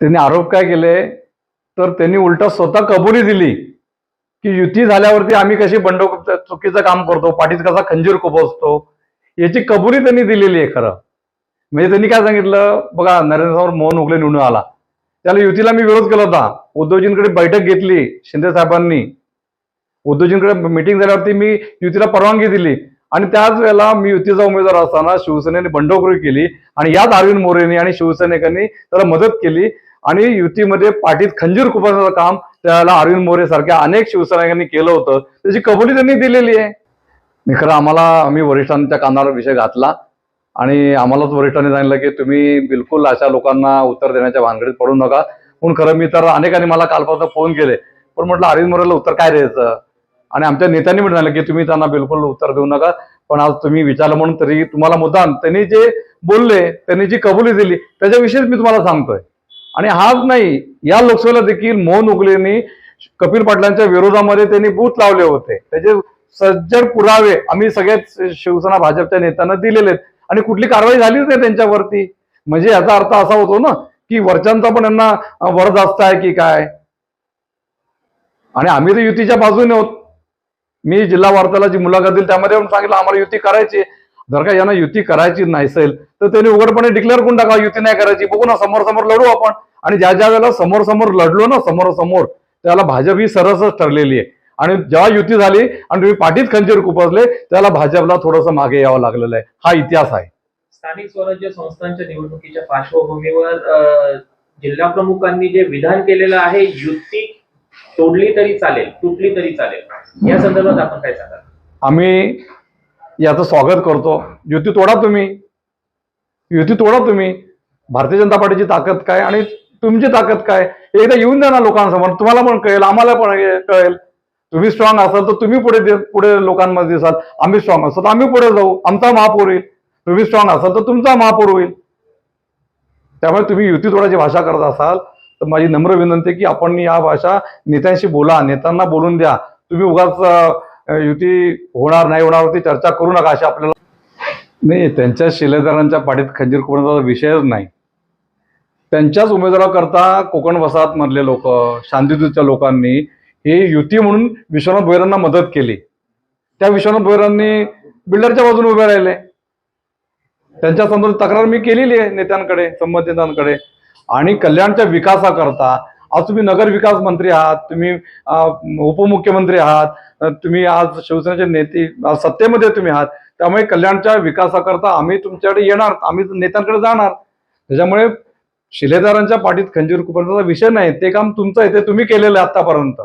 त्यांनी आरोप काय केले? तर त्यांनी उलटा स्वतः कबुली दिली की युती झाल्यावरती आम्ही कशी बंड चुकीचं काम करतो पाठीत कसा खंजीर खुपसतो? याची कबुली त्यांनी दिलेली आहे खरं. म्हणजे त्यांनी काय सांगितलं? बघा नरेंद्र समोर मोहन उगले निवडून आला. त्याला युतीला मी विरोध केला होता. उद्धवजींकडे बैठक घेतली शिंदे साहेबांनी. उद्धवजींकडे मिटिंग झाल्यावरती मी युतीला परवानगी दिली. आणि त्याच वेळेला मी युतीचा उमेदवार असताना शिवसेनेने बंडखोरी केली आणि याच अरविंद मोरेनी आणि शिवसैनिकांनी त्याला मदत केली. आणि युतीमध्ये पाठीत खंजीर खुपसण्याचं काम त्याला अरविंद मोरे सारख्या अनेक शिवसैनिकांनी केलं होतं. त्याची कबुली त्यांनी दिलेली आहे. आणि खरं आम्हाला आम्ही वरिष्ठांच्या कानावर विषय घातला आणि आम्हालाच वरिष्ठांनी सांगितलं की तुम्ही बिलकुल अशा लोकांना उत्तर देण्याच्या भानगडीत पडू नका. म्हणून खरं मी तर अनेकांनी मला कालपासून फोन केले. पण म्हटलं अरविंद मोरेला उत्तर काय द्यायचं? आणि आमच्या नेत्यांनी म्हटलं की तुम्ही त्यांना बिलकुल उत्तर देऊ नका. पण आज तुम्ही विचारलं म्हणून तरी तुम्हाला मुद्दाम त्यांनी जे बोलले त्यांनी जी कबुली दिली त्याच्याविषयीच मी तुम्हाला सांगतोय. आणि हाच नाही या लोकसभेला देखील मोहन उगलेंनी कपिल पाटलांच्या विरोधामध्ये त्यांनी बूथ लावले होते. त्याचे सज्जड पुरावे आम्ही सगळ्याच शिवसेना भाजपच्या नेत्यांना दिलेले आहेत. आणि कुठली कारवाई झालीच नाही त्यांच्यावरती. म्हणजे याचा अर्थ असा होतो ना की वरच्यांचा पण यांना वर जास्त आहे की काय? आणि आम्ही तर युतीच्या बाजूने होत मी जिल्हा वार्ताला जी मुलाखत दिली त्यामध्ये पण सांगितलं आम्हाला युती करायची जर का यांना युती करायची नसेल तर त्यांनी उघडपणे डिक्लेअर करून टाका युती नाही करायची. बघू ना समोर समोर लढू आपण. आणि ज्या ज्या वेळेला समोर समोर लढलो ना समोर समोर त्याला भाजप ही सरसच ठरलेली आहे. आणि जेव्हा युती झाली आणि तुम्ही पाठीत खंजीर खुपसले त्याला भाजपला थोडंसं मागे यावं लागलेलं आहे. हा इतिहास आहे. स्थानिक स्वराज्य संस्थांच्या निवडणुकीच्या पार्श्वभूमीवर जिल्हा प्रमुखांनी जे विधान केलेलं आहे युती तोडली तरी चालेल तुटली तरी चालेल. या संदर्भात आपण काय सांगाल? आम्ही याचं स्वागत करतो. युती तोडा तुम्ही. युती तोडा तुम्ही. भारतीय जनता पार्टीची ताकद काय आणि तुमची ताकद काय? एकदा येऊन द्या ना लोकांसमोर. तुम्हाला पण कळेल आम्हाला पण कळेल. तुम्ही स्ट्रॉंग असाल तर तुम्ही पुढे दे- पुढे लोकांमध्ये दिसाल. आम्ही स्ट्रॉंग असतो तर आम्ही पुढे जाऊ. आमचा महापौर होईल तुम्ही स्ट्रॉंग असाल तर तुमचा महापौर होईल. त्यामुळे तुम्ही युती तोडाची भाषा करत असाल तर माझी नम्र विनंती की आपण या भाषा नेत्यांशी बोला. नेत्यांना बोलून द्या. तुम्ही उगाच युती होणार नाही होणार होती चर्चा करू नका अशी आपल्याला नाही त्यांच्या शिलेदारांच्या पाठीत खंजीर कोणाचा विषयच नाही. त्यांच्याच उमेदवाराकरता कोकण वसाहत मधले लोक शांतिदूतच्या लोकांनी हे युती म्हणून विश्वनाथ भैरांना मदत केली. त्या विश्वनाथ भैरांनी बिल्डरच्या बाजूने उभे राहिले. त्यांच्या संदर्भात तक्रार मी केलेली आहे नेत्यांकडे संबंधितांकडे. आणि कल्याणच्या विकासाकरता आज तुम्ही नगर विकास मंत्री आहात तुम्ही उपमुख्यमंत्री आहात तुम्ही आज शिवसेनेचे नेते आज सत्तेमध्ये तुम्ही आहात. त्यामुळे कल्याणच्या विकासाकरता आम्ही तुमच्याकडे येणार आम्ही नेत्यांकडे जाणार. त्याच्यामुळे शिलेदारांच्या पाठीत खंजीर कुपनाचा विषय नाही ते काम तुमचं आहे ते तुम्ही केलेलं आहे आतापर्यंत.